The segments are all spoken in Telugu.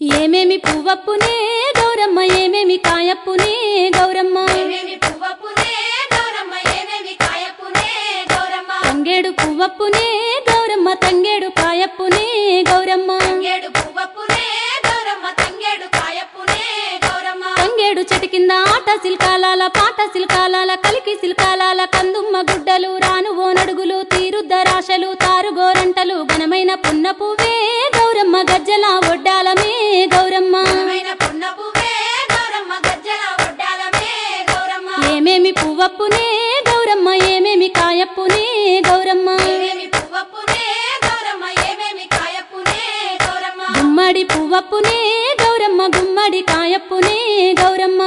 ఏమేమి పువ్వప్పునే గౌరమ్మ ఏమేమి కాయప్పునే గౌరమ్మ? ఏమేమి పువ్వప్పునే గౌరమ్మ ఏమేమి కాయప్పునే గౌరమ్మ? తంగేడు పువ్వప్పునే గౌరమ్మ తంగేడు కాయప్పునే గౌరమ్మ. తంగేడు పువ్వప్పునే గౌరమ్మ తంగేడు కాయప్పునే గౌరమ్మ. తంగేడు చెట్టు కింద ఆట సిల్కాలాల పాట సిల్కాలాల కలికి సిల్కాలాల కందుమ్మ గుడ్డలు రాను ఓనడుగులు తీరుద్దరాశలు తారుగోరంటలు ఘనమైన పున్న పువ్వప్పునే గౌరమ్మ ఏమేమి కాయప్పునే గౌరమ్మ. గుమ్మడి పువ్వప్పునే గౌరమ్మ గుమ్మడి కాయప్పునే గౌరమ్మ.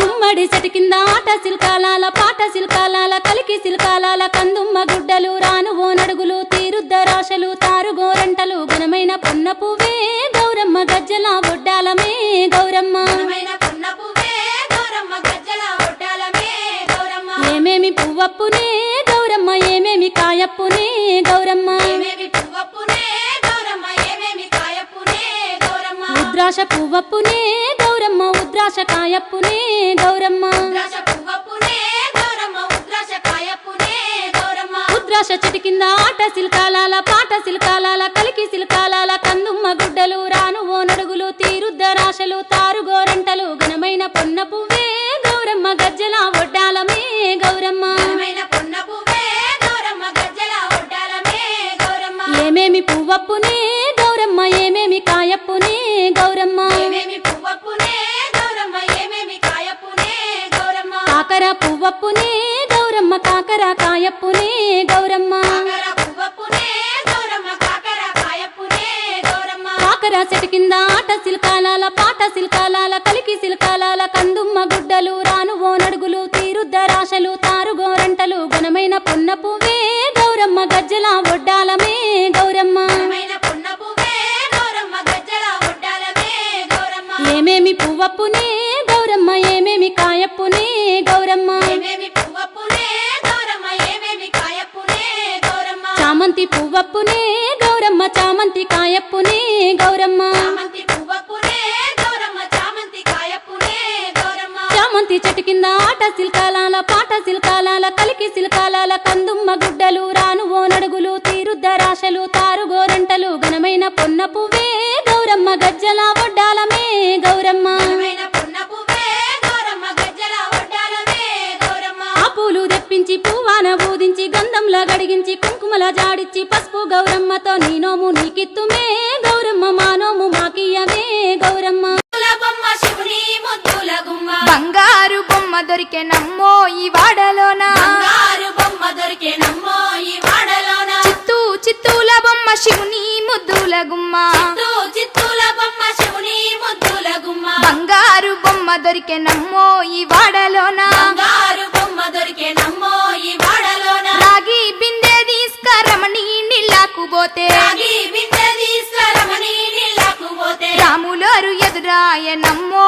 గుమ్మడి చెట్టు కింద ఆట సిల్కాలాల పాట సిల్కాలాల కలికి సిల్కాలాల కందుమ్మ గుడ్డలు రాను ఓనడుగులు తీరుద్దరాశలు తారుగోరంటలు ఘనమైన పున్న పువ్వే పువ్వప్పునే గౌరమ్మ ఏమేమి కాయప్పునే గౌరమ్మ. ఏమేమి పువ్వప్పునే గౌరమ్మ ఏమేమి కాయప్పునే గౌరమ్మ. ఉద్రాశ పువ్వప్పునే గౌరమ్మ ఉద్రాశ కాయప్పునే గౌరమ్మ. ఉద్రాశ ఉద్రాశ చెట్టు కింద ఆట సిల్కాలాల పాట సిల్కాలాల కలికి సిల్కాలాల కందుమ్మ గుడ్డలు రాను ఓనడుగులు తీరుద్దరాశలు తారుగోరంటలు ఘనమైన పొన్న పువ్వప్పునే గౌరమ్మ ఏమేమి కాయప్పునే గౌరమ్మ. కాకర పువ్వప్పునే గౌరమ్మ కాకర కాయప్పునే గౌరమ్మ. కాకర చెట్టు కింద ఆట సిల్కాలాల పాట సిల్కాలాల కలికి సిల్కాలాల కందుమ్మ గుడ్డలు రాను ఓనడుగులు పువ్వప్పునే గౌరమ్మ ఏమేమి కాయప్పునే గౌరమ్మ. ఏమేమి పువ్వప్పునే గౌరమ్మ ఏమేమి కాయప్పునే గౌరమ్మ. చామంతి పువ్వప్పునే గౌరమ్మ చామంతి కాయప్పునే గౌరమ్మ. చామంతి పువ్వప్పునే గౌరమ్మ చామంతి కాయప్పునే గౌరమ్మ. చామంతి చెట్టు కింద ఆట సిల్కాలాల పాట సిల్కాలాల కలికి సిల్కాలాల కందుమ్మ గుడ్డలు రాను ఓనడుగులు తీరుద్దరాశలు తారుగోరంటలు ఘనమైన పొన్న పువ్వే గౌరమ్మ గజ్జల పువ్వాన బూదించి గంధంలా గడిగించి కుంకుమల జాడిచ్చి పసుపు గౌరమ్మతో నీ నోము నీకిత్తుమే గౌరమ్మ మా నోము మాకియ్యమే గౌరమ్మ. ముద్దుల బొమ్మ శివుని ముద్దుల గుమ్మ. బంగారు బొమ్మ దొరికెనమ్మో ఈ వాడలోన? బొమ్మ దొరికే నమ్మో ఈ వాడలోన? చిత్తూ చిత్తూల బొమ్మ శివుని ముద్దుల గుమ్మ. చిత్తూ చిత్తూల బొమ్మ శివుని ముద్దుల గుమ్మ. బంగారు బొమ్మ దొరికెనమ్మో ఈ వాడలోన బంగారు పోతే రాములారు ఎదురాయనమ్మో